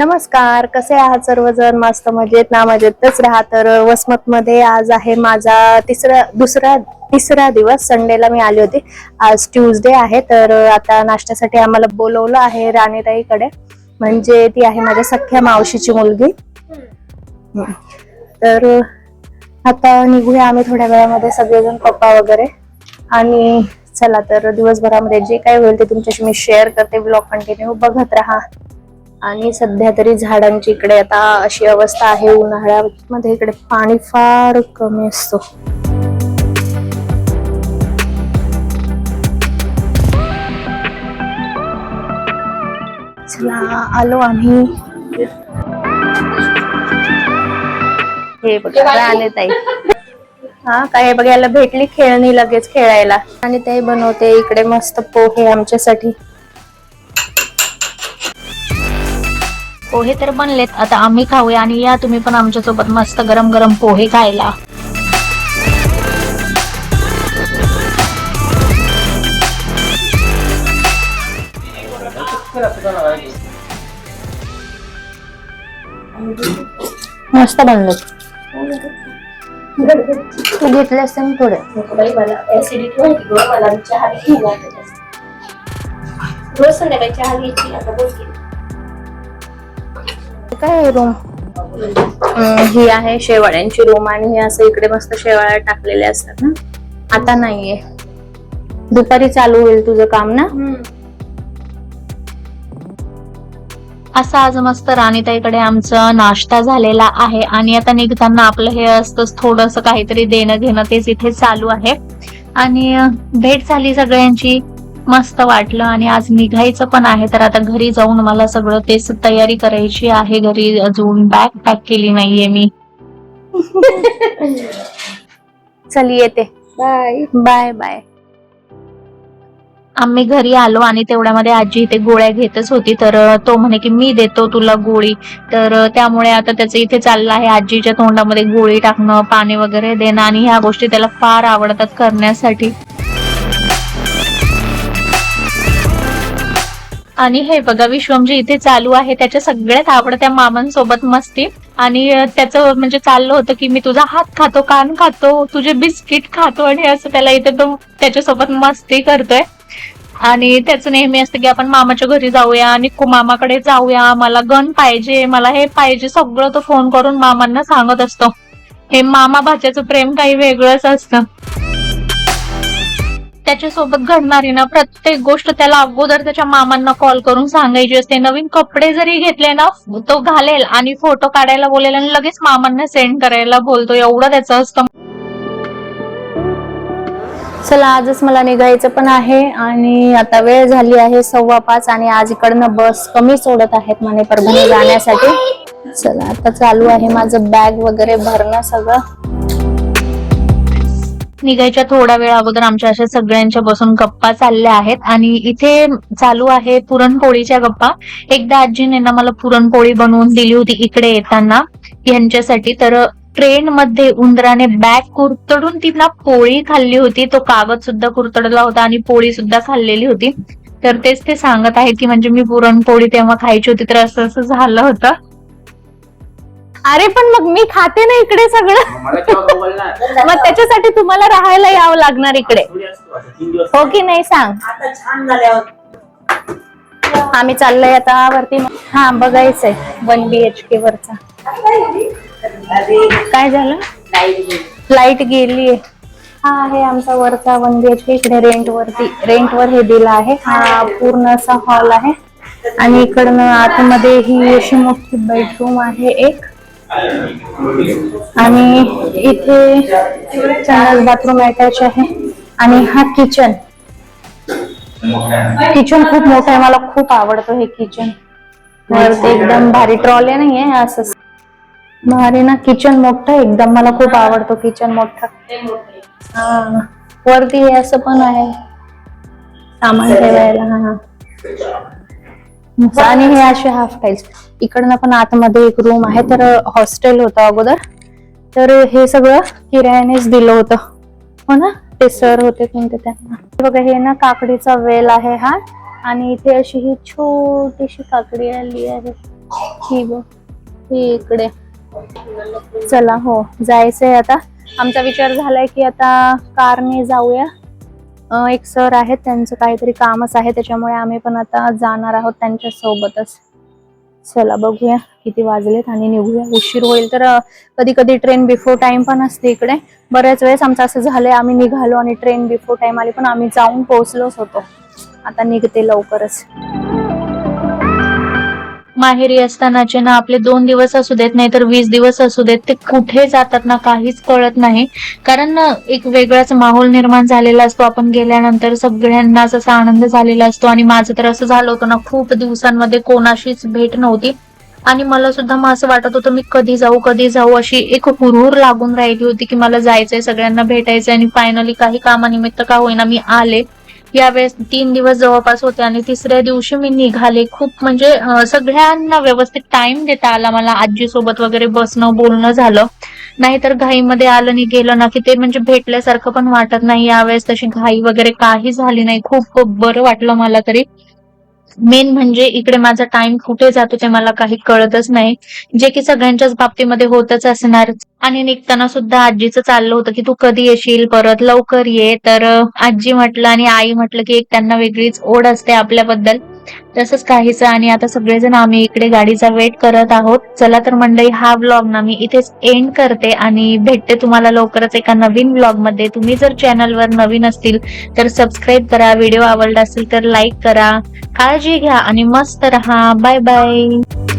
नमस्कार कसे आहात सर्वजण? मस्त मजेत ना मजेतच राहा तर. वसमत मध्ये आज आहे माझा तिसरा दुसरा तिसरा दिवस. संडेला मी आली होती. आज ट्यूजडे आहे. तर आता नाश्त्यासाठी आम्हाला बोलवलं आहे राणीताईकडे. म्हणजे ती आहे माझ्या सख्या मावशीची मुलगी. तर आता निघूया आम्ही थोड्या वेळामध्ये सगळेजण पप्पा वगैरे. आणि चला तर दिवसभरामध्ये जे काय होईल ते तुमच्याशी मी शेअर करते. ब्लॉग कंटिन्यू बघत राहा. आणि सध्या तरी झाडांची इकडे आता अशी अवस्था आहे उन्हाळ्यामध्ये इकडे पाणी फार कमी असतो. चला आलो आम्ही. हे बघा आले ताई. हा काय बघायला भेटली खेळणी लगेच खेळायला. आणि ते बनवते इकडे मस्त पोहे आमच्यासाठी. पोहे तर बनलेत. आता आम्ही खाऊया आणि या तुम्ही पण आमच्यासोबत मस्त गरम गरम पोहे खायला. मस्त बनले तू घेतले असते ना थोडे. रोज संध्याकाळी चहा घ्यायची. आता बंद केली काय रूम ही आहे शेवाळ्यांची रूम आणि हे असं इकडे मस्त शेवाळ्या टाकलेल्या असतात ना. आता नाहीये. दुपारी चालू होईल तुझं काम ना? असं आज मस्त राणीताईकडे आमचा नाश्ता झालेला आहे आणि आता निघताना आपलं हे असतंच थोडस काहीतरी देणं घेणं तेच इथे चालू आहे. आणि भेट झाली सगळ्यांची. मस्त वाटलं आणि आज निघायचं पण आहे तर आता घरी जाऊन मला सगळं तेच तयारी करायची आहे घरी. अजून बॅग पॅक केली नाहीये मी. चल येते. बाय बाय बाय आम्ही घरी आलो आणि तेवढ्यामध्ये आजी इथे गोळ्या घेतच होती तर तो म्हणे की मी देतो तुला गोळी. तर त्यामुळे आता त्याचं इथे चाललं आहे. आजीच्या तोंडामध्ये गोळी टाकणं पाणी वगैरे देणं आणि ह्या गोष्टी त्याला फार आवडतात करण्यासाठी. आणि हे बघा विश्वमजी इथे चालू आहे. त्याच्या सगळ्यात आवडत्या मामांसोबत मस्ती. आणि त्याचं म्हणजे चाललं होतं की मी तुझा हात खातो कान खातो तुझे बिस्किट खातो आणि असं त्याला इथे तो त्याच्यासोबत मस्ती करतोय. आणि त्याचं नेहमी असतं की आपण मामाच्या घरी जाऊया आणि मामाकडे जाऊया. मला गन पाहिजे मला हे पाहिजे सगळं तो फोन करून मामांना सांगत असतो. हे मामा भाच्याचं प्रेम काही वेगळंच असतं. त्याच्यासोबत घडणारी ना प्रत्येक गोष्ट त्याला अगोदर त्याच्या मामांना कॉल करून सांगायची असते. नवीन कपडे जरी घेतले ना तो घालेल आणि फोटो काढायला बोलेल आणि लगेच मामांना सेंड करायला बोलतो. एवढं त्याचं असतं. चला आजच मला निघायचं पण आहे आणि आता वेळ झाली आहे सव्वा पाच आणि आज इकडनं बस कमी सोडत आहेत म्हणे परभणी जाण्यासाठी. चला आता चालू आहे माझं बॅग वगैरे भरणं सगळं. निघायच्या थोडा वेळ अगोदर आमच्या अशा सगळ्यांच्या बसून गप्पा चालल्या आहेत. आणि इथे चालू आहे पुरणपोळीच्या गप्पा. एकदा आजीने ना मला पुरणपोळी बनवून दिली होती इकडे येताना यांच्यासाठी. तर ट्रेन मध्ये उंदराने बॅग कुरतडून ती ना पोळी खाल्ली होती. तो कागद सुद्धा कुरतडला होता आणि पोळी सुद्धा खाल्लेली होती. तर तेच ते सांगत आहे की म्हणजे मी पुरणपोळी तेव्हा खायची होती तर असं असं झालं होतं. अरे पण मग मी खाते ना इकडे सगळं? मला केव्हा खाऊ घालणार? मग त्याच्यासाठी तुम्हाला राहायला यावं लागणार इकडे. थोडी असतो आता तीन दिवस हो की नाही सांग. आता छान झाल्यावर. आम्ही चाललोय आता वरती. हा बघायचंय वन बी एच के वरचा. काय झालं? लाइट गेली हा आहे आमचा वरचा वन बी एच के इकडे रेंट वरती रेंट वर हे दिला आहे. हा पूर्ण असा हॉल आहे. आणि इकडनं आतमध्ये ही अशी मोठी बेडरूम आहे एक. आणि इथे संडास बाथरूम अटॅच आहे. आणि हा किचन किचन खूप मोठं आहे. मला खूप आवडतो हे किचन एकदम भारी ट्रॉले नाहीये असं. भारी ना किचन मोठं एकदम मला खूप आवडतो किचन मोठं. हा. वरती हे असं पण आहे. सामान ठेवायला हा. आणि हे असे हाफ टाईल्स इकडनं पण आतमध्ये एक रूम आहे तर हॉस्टेल होतं अगोदर. तर हे सगळं किरायानेच दिलं होतं. हो ना? ते सर होते कोणते त्यांना. बघा हे ना काकडीचा वेल आहे हा. आणि इथे अशी ही छोटीशी काकडी आली आहे. ही बघ ही इकडे. चला हो जायचंय आता. आमचा विचार झालाय की आता कारने जाऊया. एक सर आहेत त्यांचं काहीतरी कामच आहे त्याच्यामुळे आम्ही पण आता जाणार आहोत त्यांच्या सोबतच चला बघूया किती वाजलेत आणि निघूया. उशीर होईल तर कधी कधी ट्रेन बिफोर टाइम पण असते इकडे. बऱ्याच वेळेस आमचं असं झालंय आम्ही निघालो आणि ट्रेन बिफोर टाइम आली पण आम्ही जाऊन पोहोचलोच होतो. आता निघते लवकरच. माहेरी असतानाचे ना आपले दोन दिवस असू देत नाही तर वीस दिवस असू देत ते कुठे जातात ना काहीच कळत नाही. कारण ना एक वेगळाच माहोल निर्माण झालेला असतो. आपण गेल्यानंतर सगळ्यांनाच असा आनंद झालेला असतो. आणि माझं तर असं झालं होतं ना खूप दिवसांमध्ये कोणाशीच भेट नव्हती. आणि मला सुद्धा मग असं वाटत होतं मी कधी जाऊ कधी जाऊ अशी एक हुरहुर लागून राहिली होती की मला जायचंय सगळ्यांना भेटायचंय. आणि फायनली काही कामानिमित्त का होईना मी आले. यावेळेस तीन दिवस जवळपास होते आणि तिसऱ्या दिवशी मी निघाले. खूप म्हणजे सगळ्यांना व्यवस्थित टाइम देता आला मला. आजी सोबत वगैरे बसणं बोलणं झालं. नाहीतर घाईमध्ये आलं आणि गेलं ना की ते म्हणजे भेटल्यासारखं पण वाटत नाही. यावेळेस तशी घाई वगैरे काही झाली नाही. खूप खूप बरं वाटलं मला तरी. मेन म्हणजे इकडे माझा टाइम कुठे जातो ते मला काही कळतच नाही. जे की सगळ्यांच्याच बाबतीमध्ये होतच असणार. आणि निघताना सुद्धा आजीचं चाललं होतं की तू कधी येशील? परत लवकर ये. तर आजी म्हटलं आणि आई म्हटलं की एक त्यांना वेगळीच ओढ असते आपल्याबद्दल. तसंच काहीच आणि आता सगळेजण आम्ही इकडे गाडीचा वेट करत आहोत. चला तर मंडळी हा ब्लॉग ना मी इथेच एंड करते आणि भेटते तुम्हाला लवकरच एका नवीन ब्लॉगमध्ये. तुम्ही जर चॅनलवर नवीन असतील तर सबस्क्राईब करा. व्हिडिओ आवडला असेल तर लाईक करा. काळजी घ्या आणि मस्त रहा. Bye bye